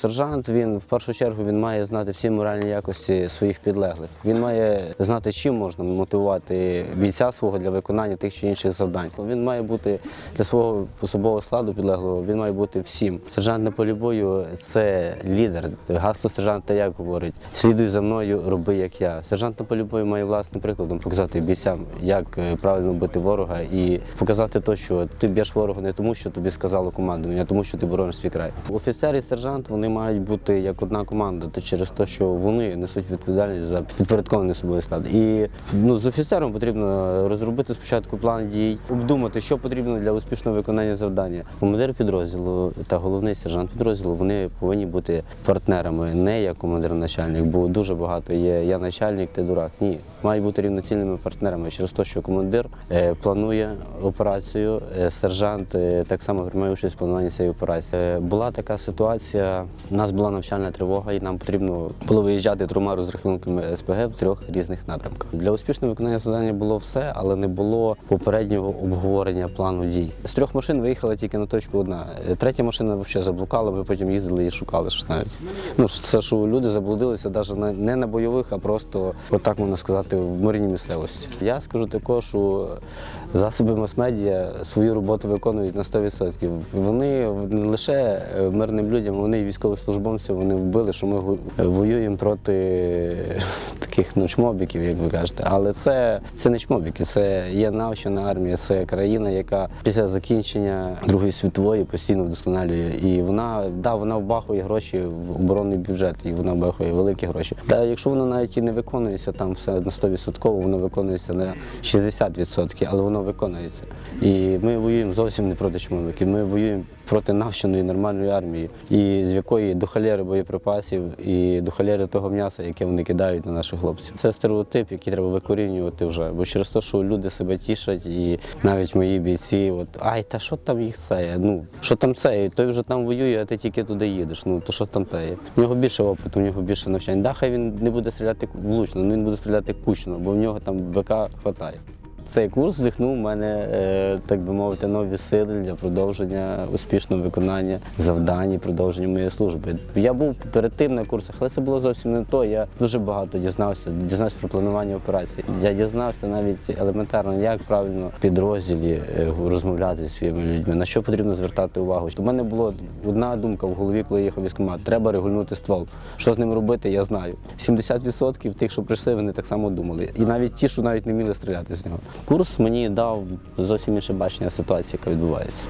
Сержант він в першу чергу він має знати всі моральні якості своїх підлеглих. Він має знати, чим можна мотивувати бійця свого для виконання тих чи інших завдань. Він має бути для свого особового складу підлеглого. Він має бути всім. Сержант на полі бою це лідер. Гасло сержанта як говорить: слідуй за мною, роби як я. Сержант на полі бою має власним прикладом показати бійцям, як е, правильно бити ворога, і показати те, що ти б'єш ворога не тому, що тобі сказало командування, а тому, що ти борониш свій край. Офіцер і сержант вони мають бути як одна команда, то через те, що вони несуть відповідальність за підпорядкований особовий склад. І ну з офіцером потрібно розробити спочатку план дій, обдумати, що потрібно для успішного виконання завдання. Командир підрозділу та головний сержант підрозділу вони повинні бути партнерами, не як командир начальник, бо дуже багато є. Я начальник, ти дурак. Ні, мають бути рівноцінними партнерами через те, що командир е, планує операцію, е, сержант е, так само приймає участь в плануванні цієї операції. Була така ситуація. У нас була навчальна тривога, і нам потрібно було виїжджати трьома розрахунками СПГ в трьох різних напрямках. Для успішного виконання завдання було все, але не було попереднього обговорення плану дій. З трьох машин виїхала тільки на точку одна. Е, Третя машина взагалі заблукала. Ми потім їздили і шукали що навіть. Ну це що люди заблудилися навіть не на бойових, а просто отак можна сказати в мирній місцевості. Я скажу також, що засоби мас-медіа свою роботу виконують на 100%. Вони не лише е, мирним людям, вони і військовослужбовців вони вбили, що ми воюємо проти таких ну, чмобіків, як ви кажете. Але це, це не чмобіки, це є навчена армія, це країна, яка після закінчення Другої світової постійно вдосконалює. І вона да, вона вбахує гроші в оборонний бюджет, і вона вбахує великі гроші. Та якщо воно навіть і не виконується, там все на 100%, воно виконується на 60%, але воно виконується. І ми воюємо зовсім не проти чмобіків, ми воюємо проти навченої нормальної армії, і з якої до халери боєприпасів і до халери того м'яса, яке вони кидають на наших хлопців. Це стереотип, який треба викорінювати вже. Бо через те, що люди себе тішать, і навіть мої бійці, от ай, та що там їх це? Ну що там це? Той вже там воює, а ти тільки туди їдеш. Ну то що там те? У нього більше опиту, в нього більше навчань. Да, хай він не буде стріляти влучно, але він буде стріляти кучно, бо в нього там БК хватає. Цей курс вдихнув у мене, е, так би мовити, нові сили для продовження успішного виконання завдань і продовження моєї служби. Я був перед тим на курсах, але це було зовсім не то. Я дуже багато дізнався, дізнався про планування операцій. Я дізнався навіть елементарно, як правильно в підрозділі е, розмовляти зі своїми людьми, на що потрібно звертати увагу. У мене була одна думка в голові, коли я їхав в військкомат. Треба регульнути ствол. Що з ним робити, я знаю. 70% тих, що прийшли, вони так само думали. І навіть ті, що навіть не вміли стріляти з нього. Курс мені дав зовсім інше бачення ситуації, яка відбувається.